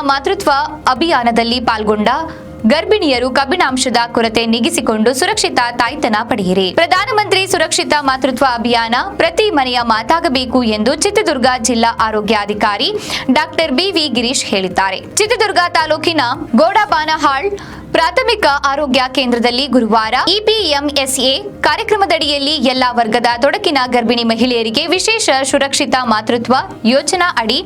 ಮಾತೃತ್ವ ಅಭಿಯಾನದಲ್ಲಿ ಪಾಲ್ಗೊಂಡ ಗರ್ಭಿಣಿಯರು ಕಬ್ಬಿಣಾಂಶದ ಕೊರತೆ ನೀಗಿಸಿಕೊಂಡು ಸುರಕ್ಷಿತ ತಾಯ್ತನ ಪಡೆಯಿರಿ. ಪ್ರಧಾನಮಂತ್ರಿ ಸುರಕ್ಷಿತ ಮಾತೃತ್ವ ಅಭಿಯಾನ ಪ್ರತಿ ಮನೆಯ ಮಾತಾಗಬೇಕು ಎಂದು ಚಿತ್ರದುರ್ಗ ಜಿಲ್ಲಾ ಆರೋಗ್ಯಾಧಿಕಾರಿ ಡಾಕ್ಟರ್ ಬಿವಿ ಗಿರೀಶ್ ಹೇಳಿದ್ದಾರೆ. ಚಿತ್ರದುರ್ಗ ತಾಲೂಕಿನ ಗೋಡಾಬಾನಹಾಳ್ ಪ್ರಾಥಮಿಕ ಆರೋಗ್ಯ ಕೇಂದ್ರದಲ್ಲಿ ಗುರುವಾರ ಇಪಿಎಂಎಸ್ಎ ಕಾರ್ಯಕ್ರಮದಡಿಯಲ್ಲಿ ಎಲ್ಲಾ ವರ್ಗದ ತೊಡಕಿನ ಗರ್ಭಿಣಿ ಮಹಿಳೆಯರಿಗೆ ವಿಶೇಷ ಸುರಕ್ಷಿತ ಮಾತೃತ್ವ ಯೋಜನಾ ಅಡಿ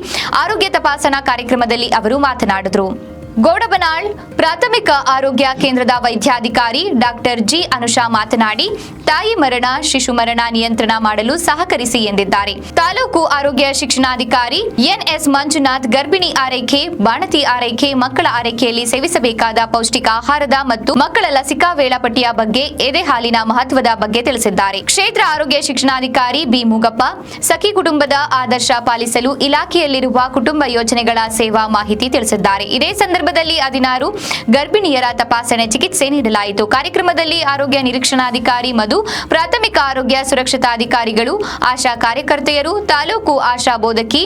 ಆರೋಗ್ಯ ತಪಾಸಣಾ ಕಾರ್ಯಕ್ರಮದಲ್ಲಿ ಅವರು ಮಾತನಾಡಿದರು. ಗೋಡಬನಾಳ್, ಪ್ರಾಥಮಿಕ ಆರೋಗ್ಯ ಕೇಂದ್ರದ ವೈದ್ಯಾಧಿಕಾರಿ ಡಾಕ್ಟರ್ ಜಿ ಅನುಷಾ ಮಾತನಾಡಿ, ತಾಯಿ ಮರಣ, ಶಿಶು ಮರಣ ನಿಯಂತ್ರಣ ಮಾಡಲು ಸಹಕರಿಸಿ ಎಂದಿದ್ದಾರೆ. ತಾಲೂಕು ಆರೋಗ್ಯ ಶಿಕ್ಷಣಾಧಿಕಾರಿ ಎನ್ಎಸ್ ಮಂಜುನಾಥ್ ಗರ್ಭಿಣಿ ಆರೈಕೆ, ಬಾಣತಿ ಆರೈಕೆ, ಮಕ್ಕಳ ಆರೈಕೆಯಲ್ಲಿ ಸೇವಿಸಬೇಕಾದ ಪೌಷ್ಟಿಕ ಆಹಾರದ ಮತ್ತು ಮಕ್ಕಳ ಲಸಿಕಾ ವೇಳಾಪಟ್ಟಿಯ ಬಗ್ಗೆ ಎದೆ ಹಾಲಿನ ಮಹತ್ವದ ಬಗ್ಗೆ ತಿಳಿಸಿದ್ದಾರೆ. ಕ್ಷೇತ್ರ ಆರೋಗ್ಯ ಶಿಕ್ಷಣಾಧಿಕಾರಿ ಬಿ ಮೂಗಪ್ಪ, ಸಖಿ ಕುಟುಂಬದ ಆದರ್ಶ ಪಾಲಿಸಲು ಇಲಾಖೆಯಲ್ಲಿರುವ ಕುಟುಂಬ ಯೋಜನೆಗಳ ಸೇವಾ ಮಾಹಿತಿ ತಿಳಿಸಿದ್ದಾರೆ. ಇದೇ ಸಂದರ್ಭದಲ್ಲಿ ಹದಿನಾರು ಗರ್ಭಿಣಿಯರ ತಪಾಸಣೆ ಚಿಕಿತ್ಸೆ ನೀಡಲಾಯಿತು. ಕಾರ್ಯಕ್ರಮದಲ್ಲಿ ಆರೋಗ್ಯ ನಿರೀಕ್ಷಣಾಧಿಕಾರಿ ಮಧು, ಪ್ರಾಥಮಿಕ ಆರೋಗ್ಯ ಸುರಕ್ಷತಾ ಅಧಿಕಾರಿಗಳು ಆಶಾ ಕಾರ್ಯಕರ್ತೆಯರು, ತಾಲೂಕು ಆಶಾ ಬೋಧಕಿ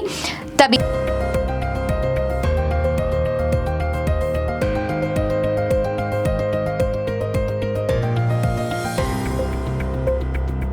ತಬಿ